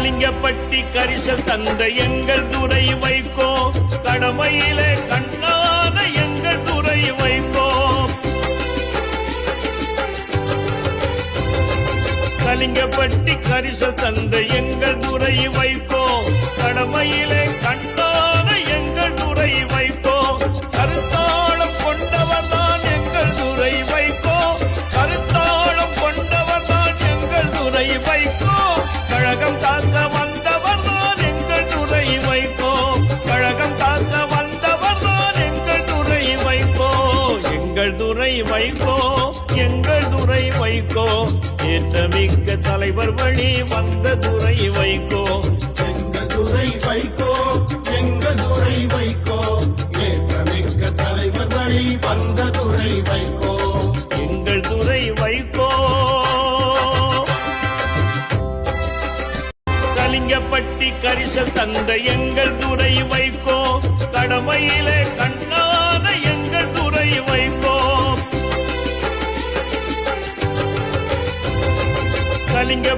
கலிங்கப்பட்டி கரிசல் தந்த எங்கள் துறை வைக்கோ கடமையிலே கண்ணாத எங்கள் துறை வைக்கோ கலிங்கப்பட்டி கரிசல் தந்த எங்கள் துறை வைக்கோ கடமையிலே கண்ணாத எங்கள் துறை வைக்கோ கருத்தாளம் கொண்டவர் தான் எங்கள் துறை வைக்கோ கருத்தாளம் கொண்டவர் தான் எங்கள் துறை வைக்கோ கழகம் காக்க வந்தவர் தான் எங்கள் துறை வைக்கோ கழகம் காக்க வந்தவர் தான் எங்கள் துறை வைக்கோ எங்கள் துறை வைக்கோ எங்கள் துறை வைக்கோ ஏற்றமிக்க தலைவர் வழி வந்த துறை வைக்கோ எங்கள் துறை வைக்கோ எங்கள் துறை வைக்கோ ஏற்றமிக்க தலைவர் வழி வந்த சிங்கப்பட்டி கரிசல் தந்த எங்கள் துறை வைக்கோ கடமையிலே கண்ணாத எங்கள் துறை வைக்கோ கலிங்க